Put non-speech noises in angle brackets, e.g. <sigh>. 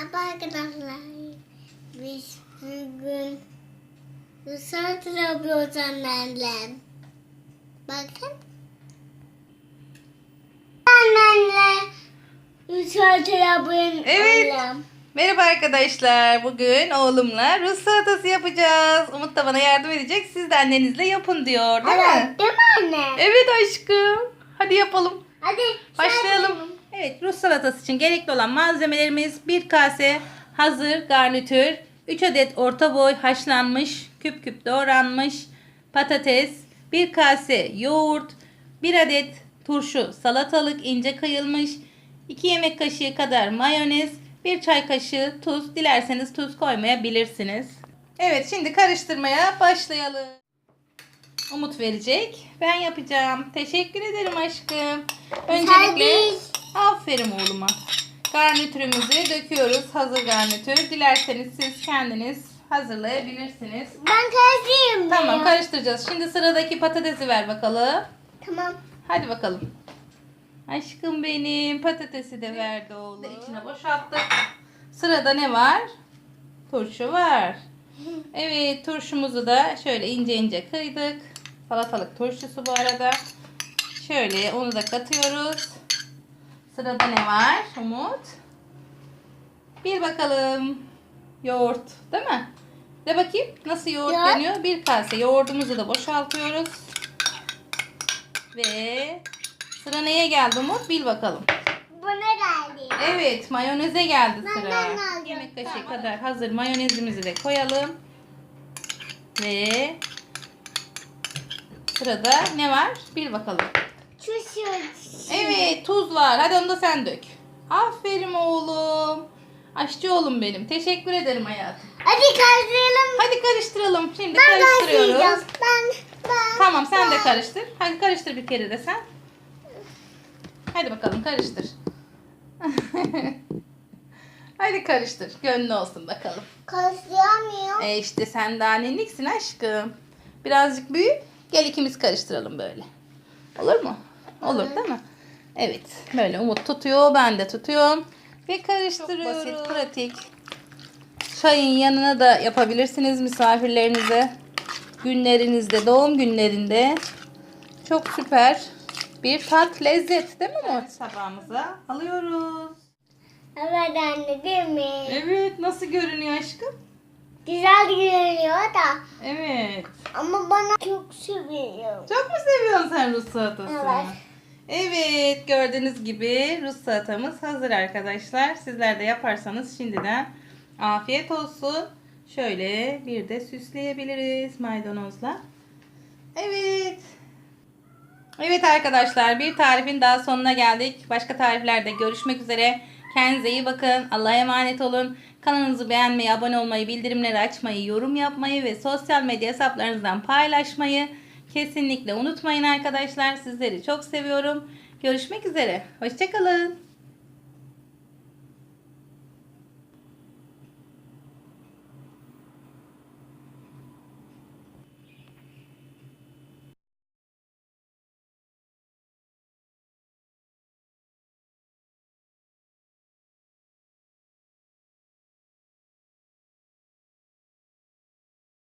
Merhaba arkadaşlar. Biz bugün Rusat yapıyoruz annemle. Bakın. Annemle Rusat yapıyorum. Evet. Merhaba arkadaşlar. Bugün oğlumla Rus salatası yapacağız. Umut da bana yardım edecek. Siz de annenizle yapın diyor. Değil evet, mi? Değil mi anne? Evet aşkım. Hadi yapalım. Hadi. Başlayalım. Yapalım. Evet Rus salatası için gerekli olan malzemelerimiz 1 kase hazır garnitür, 3 adet orta boy haşlanmış, küp küp doğranmış patates, 1 kase yoğurt, 1 adet turşu salatalık ince kıyılmış, 2 yemek kaşığı kadar mayonez, 1 çay kaşığı tuz. Dilerseniz tuz koymayabilirsiniz. Evet şimdi karıştırmaya başlayalım. Umut verecek. Ben yapacağım. Teşekkür ederim aşkım. Öncelikle. Aferin oğluma. Garnitürümüzü döküyoruz. Hazır garnitür. Dilerseniz siz kendiniz hazırlayabilirsiniz. Ben karşıyım. Tamam karıştıracağız. Şimdi sıradaki patatesi ver bakalım. Tamam. Hadi bakalım. Aşkım benim patatesi de verdi oğlum. İçine boşalttık. Sırada ne var? Turşu var. Evet turşumuzu da şöyle ince ince kıydık. Salatalık turşusu bu arada. Şöyle onu da katıyoruz. Sırada ne var Umut? Bir bakalım. Yoğurt değil mi? De bakayım nasıl yoğurt Yoğurt. deniyor. Bir kase yoğurdumuzu da boşaltıyoruz. Ve sıra neye geldi Umut? Bil bakalım. Buna geldi. Evet mayoneze geldi Ben- sıra. ben de alacağım. Yemek kaşığı kadar hazır mayonezimizi de koyalım. Ve sırada ne var? Bil bakalım. Evet tuz var. Hadi onu da sen dök. Aferin oğlum. Aşçı oğlum benim. Teşekkür ederim hayatım. Hadi karşılayalım. Hadi karıştıralım. Şimdi Ben karıştırıyoruz. Ben. Ben. Tamam sen de ben. karıştır. Hadi karıştır bir kere de sen. Hadi bakalım karıştır. <laughs> Hadi karıştır. Gönlü olsun bakalım. Karşılayamıyorum. E işte sen daha neniksin aşkım. Birazcık büyü. Gel ikimiz karıştıralım böyle. Olur mu? Olur değil mi? Evet. Böyle Umut tutuyor. Ben de tutuyorum. Ve karıştırıyoruz. Çok basit, pratik. Çayın yanına da yapabilirsiniz misafirlerinize. Günlerinizde, doğum günlerinde. Çok süper bir tat, lezzet değil mi Umut? Tabağımıza alıyoruz. Evet anne değil mi? Evet. Nasıl görünüyor aşkım? Güzel görünüyor da. Evet. Ama bana çok seviyorum. Çok mu seviyorsun sen Rus salatasını? Evet. Evet gördüğünüz gibi Rus salatamız hazır arkadaşlar. Sizler de yaparsanız şimdiden afiyet olsun. Şöyle bir de süsleyebiliriz maydanozla. Evet. Evet arkadaşlar bir tarifin daha sonuna geldik. Başka tariflerde görüşmek üzere. Kendinize iyi bakın. Allah'a emanet olun. Kanalımızı beğenmeyi, abone olmayı, bildirimleri açmayı, yorum yapmayı ve sosyal medya hesaplarınızdan paylaşmayı kesinlikle unutmayın arkadaşlar. Sizleri çok seviyorum. Görüşmek üzere. Hoşçakalın.